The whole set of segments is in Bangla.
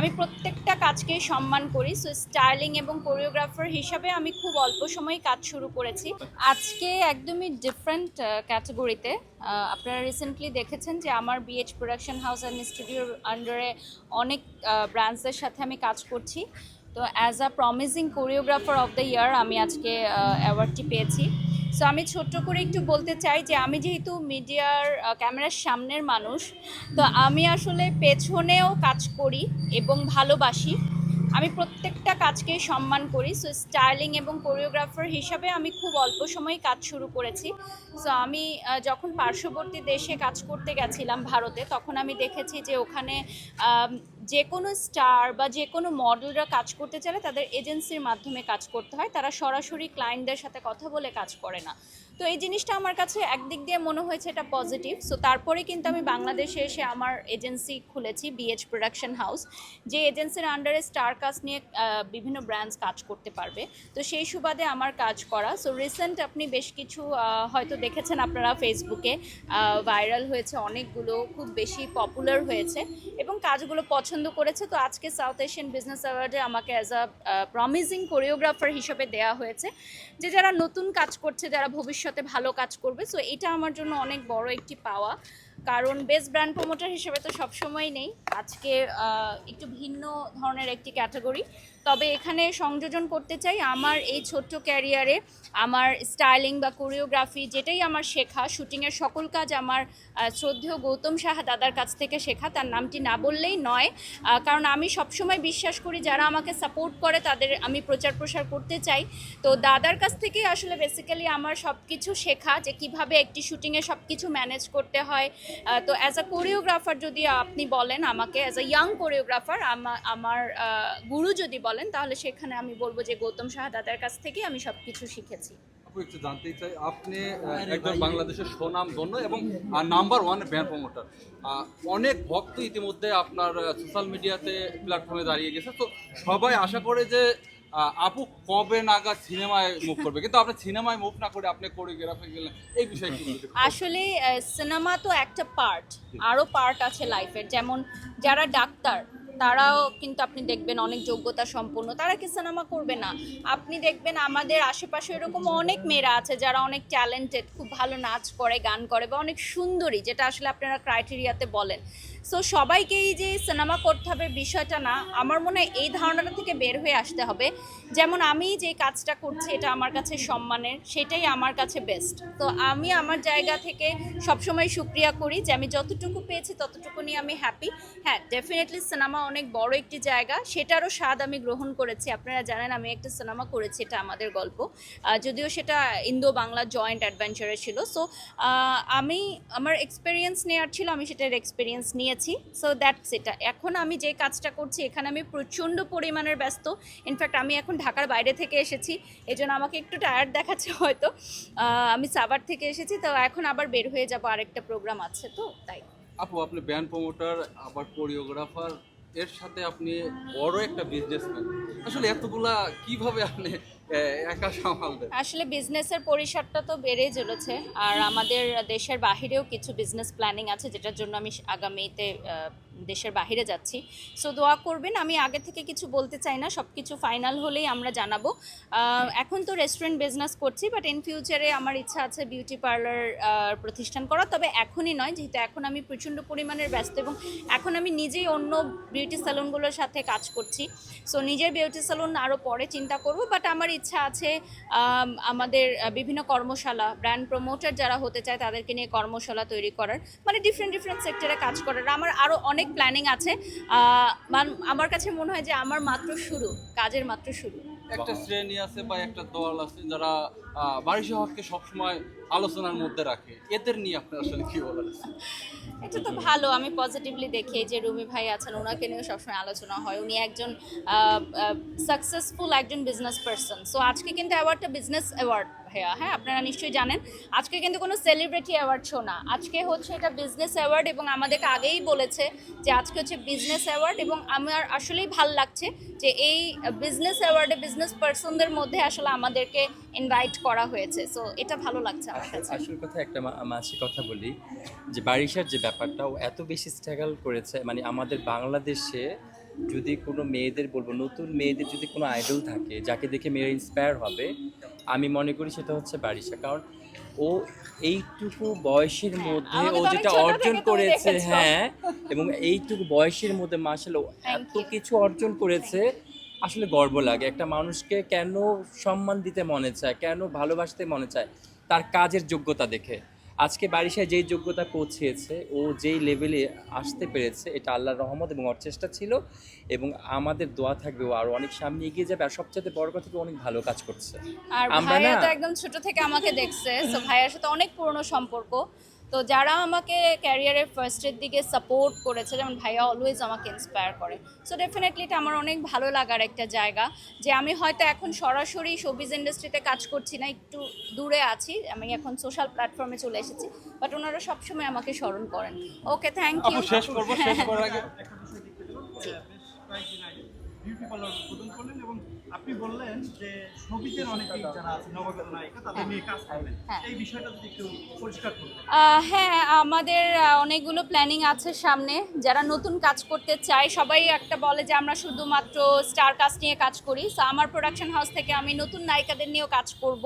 আমি প্রত্যেকটা কাজকে সম্মান করি। সো স্টাইলিং এবং কোরিওগ্রাফার হিসাবে আমি খুব অল্প সময়ে কাজ শুরু করেছি। আজকে একদমই ডিফারেন্ট ক্যাটাগরিতে আপনারা রিসেন্টলি দেখেছেন যে আমার বিএইচ প্রোডাকশন হাউস অ্যান্ড স্টুডিওর আন্ডারে অনেক ব্র্যান্ডসের সাথে আমি কাজ করছি। তো as a promising choreographer of the year আমি আজকে অ্যাওয়ার্ডটি পেয়েছি। সো আমি ছোট্ট করে একটু বলতে চাই যে, আমি যেহেতু মিডিয়ার ক্যামেরার সামনের মানুষ, তো আমি আসলে পেছনেও কাজ করি এবং ভালোবাসি। আমি প্রত্যেকটা কাজকে সম্মান করি। সো স্টাইলিং এবং কোরিওগ্রাফার হিসাবে আমি খুব অল্প সময়ে কাজ শুরু করেছি। সো আমি যখন পার্শ্ববর্তী দেশে কাজ করতে গেছিলাম ভারতে, তখন আমি দেখেছি যে ওখানে যে কোনো স্টার বা যে কোনো মডেলরা কাজ করতে চাইলে তাদের এজেন্সির মাধ্যমে কাজ করতে হয়। তারা সরাসরি ক্লায়েন্টদের সাথে কথা বলে কাজ করে না। তো এই জিনিসটা আমার কাছে একদিক দিয়ে মনে হয়েছে এটা পজিটিভ সো তারপরে কিন্তু আমি বাংলাদেশে এসে আমার এজেন্সি খুলেছি বিএইচ প্রোডাকশন হাউস যে এজেন্সির আন্ডারে স্টার কাস্ট নিয়ে বিভিন্ন ব্র্যান্ডস কাজ করতে পারবে। তো সেই সুবাদে আমার কাজ করা। সো রিসেন্ট আপনি বেশ কিছু হয়তো দেখেছেন আপনারা ফেসবুকে ভাইরাল হয়েছে অনেকগুলো, খুব বেশি পপুলার হয়েছে এবং কাজগুলো পছন্দ করেছে। তো আজকে সাউথ এশিয়ান বিজনেস অ্যাওয়ার্ডে আমাকে অ্যাজ আ প্রমিজিং কোরিওগ্রাফার হিসেবে দেয়া হয়েছে। যে যারা নতুন কাজ করছে, যারা ভবিষ্যতে ভালো কাজ করবে। সো এটা আমার জন্য অনেক বড় একটি পাওয়া। কারণ বেস্ট ব্র্যান্ড প্রমোটার হিসেবে তো সবসময় নেই। আজকে একটু ভিন্ন ধরনের একটি ক্যাটাগরি তবে এখানে সংযোজন করতে চাই আমার এই ছোট্ট ক্যারিয়ারে আমার স্টাইলিং বা কোরিওগ্রাফি যেটাই আমার শেখা শুটিংয়ের সকল কাজ আমার শ্রদ্ধেয় গৌতম সাহা দাদার কাছ থেকে শেখা। তার নামটি না বললেই নয় কারণ আমি সবসময় বিশ্বাস করি যারা আমাকে সাপোর্ট করে তাদের আমি প্রচার প্রসার করতে চাই। তো দাদার কাছ থেকে আসলে বেসিক্যালি আমার সব কিছু শেখা যে কীভাবে একটি শুটিংয়ে সব কিছু ম্যানেজ করতে হয় তো অ্যাজ আ কোরিওগ্রাফার যদি আপনি বলেন আমাকে অ্যাজ আ ইয়াং কোরিওগ্রাফার আমার গুরু যদি বলেন, তাহলে সেখানে আমি বলব যে গৌতম সাহা দাদার কাছ থেকে আমি সব কিছু শিখেছি একটু জানতে চাই, আপনি একজন বাংলাদেশের সুনাম এবং নাম্বার ওয়ান ব্যান্ড প্রমোটার অনেক ভক্ত ইতিমধ্যে আপনার সোশ্যাল মিডিয়াতে প্ল্যাটফর্মে দাঁড়িয়ে গেছে। তো সবাই আশা করে যে আপু কবে নাগাদ সিনেমায় মুভ করবে? কিন্তু আপনি সিনেমায় মুভ না করে আপনি কোরিওগ্রাফি গেলেন। এই বিষয়ে আসলে সিনেমা তো একটা পার্ট আরও পার্ট আছে লাইফের যেমন যারা ডাক্তার তারাও কিন্তু আপনি দেখবেন অনেক যোগ্যতা সম্পন্ন। তারা কি সিনেমা করবে না? আপনি দেখবেন আমাদের আশেপাশে এরকম অনেক মেয়েরা আছে যারা অনেক ট্যালেন্টেড খুব ভালো নাচ করে গান করে বা অনেক সুন্দরী যেটা আসলে আপনারা ক্রাইটেরিয়াতে বলেন। সো সবাইকেই যে সিনেমা করতে হবে বিষয়টা না, আমার মনে হয় এই ধারণাটা থেকে বের হয়ে আসতে হবে। যেমন আমি যে কাজটা করছি, এটা আমার কাছে সম্মানের, সেটাই আমার কাছে বেস্ট তো আমি আমার জায়গা থেকে সবসময় সুক্রিয়া করি যে আমি যতটুকু পেয়েছি ততটুকু নিয়ে আমি হ্যাপি হ্যাঁ ডেফিনেটলি সিনেমা অনেক বড় একটি জায়গা, সেটারও স্বাদ আমি গ্রহণ করেছি। আপনারা জানেন, আমি একটা সিনেমা করেছি, এটা আমাদের গল্প। যদিও সেটা ইন্দো বাংলা জয়েন্ট অ্যাডভেঞ্চারে ছিল। সো আমি, আমার এক্সপিরিয়েন্স নেওয়ার ছিল, আমি সেটার এক্সপিরিয়েন্স নিয়েছি। সো দ্যাটস এটা এখন আমি যে কাজটা করছি, এখানে আমি প্রচণ্ড পরিমাণের ব্যস্ত। ইনফ্যাক্ট আমি এখন ঢাকার বাইরে থেকে এসেছি। এই জন্য আমাকে একটু টায়ার্ড দেখাচ্ছে হয়তো। আমি সাভার থেকে এসেছি, তো এখন আবার বের হয়ে যাব। আরেকটা প্রোগ্রাম আছে তো, তাই। আপু, আপনি ব্যান্ড প্রমোটার আবার কোরিওগ্রাফার এর সাথে আপনি বড় একটা বিজনেসম্যান আসলে এতগুলা কীভাবে আপনি আসলে বিজনেসের পরিসরটা তো বেড়েই চলেছে, আর আমাদের দেশের বাহিরেও কিছু বিজনেস প্ল্যানিং আছে যেটার জন্য আমি আগামীতে দেশের বাইরে যাচ্ছি। সো দোয়া করবেন, আমি আগে থেকে কিছু বলতে চাই না সব কিছু ফাইনাল হলেই আমরা জানাব। এখন তো রেস্টুরেন্ট বিজনেস করছি বাট ইন ফিউচারে আমার ইচ্ছা আছে বিউটি পার্লার প্রতিষ্ঠান করা তবে এখনই নয়, যেহেতু এখন আমি প্রচণ্ড পরিমাণের ব্যস্ত এবং এখন আমি নিজেই অন্য বিউটি স্যালুনগুলোর সাথে কাজ করছি। সো নিজের বিউটি স্যালুন আরও পরে চিন্তা করব বাট আমার ইচ্ছা আছে আম, আমাদের বিভিন্ন কর্মশালা ব্র্যান্ড প্রমোটার যারা হতে চায় তাদেরকে নিয়ে কর্মশালা তৈরি করার মানে ডিফারেন্ট ডিফারেন্ট সেক্টরে কাজ করার। আমার আরও অনেক প্ল্যানিং আছে। আমার কাছে মনে হয় যে আমার মাত্র শুরু কাজের মাত্র শুরু। একটা শ্রেণি আছে বা একটা দল আছে যারা বাড়ি শহরকে সবসময় আলোচনার মধ্যে রাখে। এদের নিয়ে আপনার আসলে কি বলার? এটা তো ভালো আমি পজিটিভলি দেখি যে রুমি ভাই আছেন ওনাকে নিয়ে সবসময় আলোচনা হয়। উনি একজন সাকসেসফুল একজন বিজনেস পার্সন সো আজকে কিন্তু অ্যাওয়ার্ডটা বিজনেস অ্যাওয়ার্ড ভাইয়া হ্যাঁ আপনারা নিশ্চয়ই জানেন। আজকে কিন্তু কোনো সেলিব্রিটি অ্যাওয়ার্ড শো না। আজকে হচ্ছে এটা বিজনেস অ্যাওয়ার্ড এবং আমাদেরকে আগেই বলেছে যে আজকে হচ্ছে বিজনেস অ্যাওয়ার্ড এবং আমার আসলেই ভালো লাগছে যে এই বিজনেস অ্যাওয়ার্ডে বিজনেস পার্সনদের মধ্যে আসলে আমাদেরকে ইনভাইট করা হয়েছে। সো এটা ভালো লাগছে আমার আসল কাছে। আসল কথা একটা মা- মাঝে কথা বলি যে বারিশার যে ব্যাপারটা ও এত বেশি স্ট্রাগল করেছে মানে আমাদের বাংলাদেশে যদি কোনো মেয়েদের বলব নতুন মেয়েদের যদি কোনো আইডল থাকে যাকে দেখে মেয়েরা ইন্সপায়ার হবে আমি মনে করি সেটা হচ্ছে বারিশা। কারণ ও এইটুকু বয়সের মধ্যে ও যেটা অর্জন করেছে হ্যাঁ এবং এইটুকু বয়সের মধ্যে মাসাল ও এত কিছু অর্জন করেছে আসলে গর্ব লাগে। একটা মানুষকে কেন সম্মান দিতে মনে চায় কেন ভালোবাসতে মনে চায় তার কাজের যোগ্যতা দেখে। আজকে বারিশায় যেই যোগ্যতা পৌঁছেছে ও যেই লেভেলে আসতে পেরেছে এটা আল্লাহর রহমত এবং অর্চেষ্টা চেষ্টা ছিল এবং আমাদের দোয়া থাকবে ও আরও অনেক সামনে এগিয়ে যাবে আর সবচেয়ে বড় কথা অনেক ভালো কাজ করছে। আর আমরা ভাইয়া তো একদম ছোট থেকে আমাকে দেখছে তো ভাইয়ার সাথে অনেক পুরনো সম্পর্ক। তো যারা আমাকে ক্যারিয়ারের ফার্স্টের দিকে সাপোর্ট করেছে যেমন ভাইয়া অলওয়েজ আমাকে ইন্সপায়ার করে। সো ডেফিনেটলি এটা আমার অনেক ভালো লাগার একটা জায়গা যে আমি হয়তো এখন সরাসরি শোবিজ ইন্ডাস্ট্রিতে কাজ করছি না একটু দূরে আছি আমি এখন সোশ্যাল প্ল্যাটফর্মে চলে এসেছি বাট ওনারা সবসময় আমাকে স্মরণ করেন। ওকে থ্যাংক ইউ শেষ করব শেষ করার আগে বিউটি পার্লার উদ্বোধন করলেন আপনি বললেন যে অনেকেই যারা আছে নবাগত নায়িকা তাদের নিয়ে কাজ করবেন। হ্যাঁ। এই বিষয়টা যদি একটু পরিষ্কার হ্যাঁ আমাদের অনেকগুলো প্ল্যানিং আছে সামনে। যারা নতুন কাজ করতে চায় সবাই একটা বলে যে আমরা শুধুমাত্র স্টার কাস্ট নিয়ে কাজ করি। সো আমার প্রোডাকশন হাউস থেকে আমি নতুন নায়িকাদের নিয়েও কাজ করব।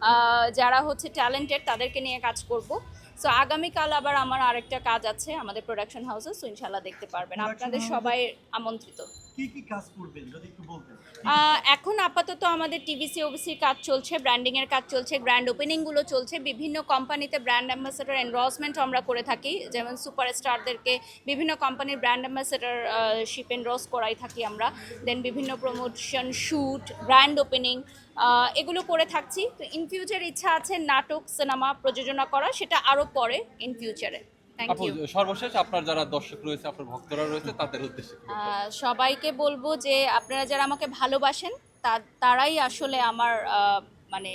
আহ, যারা হচ্ছে ট্যালেন্টেড তাদেরকে নিয়ে কাজ করব। সো আগামীকাল আবার আমার আরেকটা কাজ আছে আমাদের প্রোডাকশন হাউসে সো ইনশাল্লাহ দেখতে পারবেন। আপনাদের সবাই আমন্ত্রিত। এখন আপাতত আমাদের টিভিসি, ওবিসির কাজ চলছে, ব্র্যান্ডিংয়ের কাজ চলছে, গ্র্যান্ড ওপেনিংগুলো চলছে, বিভিন্ন কোম্পানিতে ব্র্যান্ড অ্যাম্বাসেডার এনরোসমেন্ট আমরা করে থাকি। যেমন সুপারস্টারদেরকে বিভিন্ন কোম্পানির ব্র্যান্ড অ্যাম্বাসেডার শিপ এনরোস করাই থাকি আমরা। দেন বিভিন্ন প্রমোশন শ্যুট ব্র্যান্ড ওপেনিং এগুলো করে থাকছি। তো ইন ফিউচার ইচ্ছা আছে নাটক সিনেমা প্রযোজনা করা, সেটা আরও পরে ইন ফিউচারে আপু সর্বশেষ আপনার যারা দর্শক রয়েছে আপনার ভক্তরা রয়েছে তাদের উদ্দেশ্যে সবাইকে বলব যে আপনারা যারা আমাকে ভালোবাসেন তারাই আসলে আমার মানে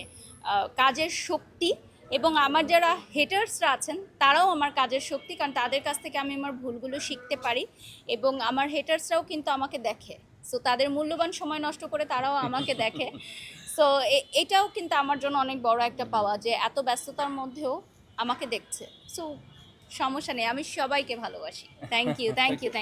কাজের শক্তি এবং আমার যারা হেটার্সরা আছেন তারাও আমার কাজের শক্তি কারণ তাদের কাছ থেকে আমি আমার ভুলগুলো শিখতে পারি এবং আমার হেটার্সরাও কিন্তু আমাকে দেখে। সো তাদের মূল্যবান সময় নষ্ট করে তারাও আমাকে দেখে। সো এটাও কিন্তু আমার জন্য অনেক বড় একটা পাওয়া যে এত ব্যস্ততার মধ্যেও আমাকে দেখছে। সো সমস্যা নেই আমি সবাইকে ভালোবাসি। Thank you thank you thank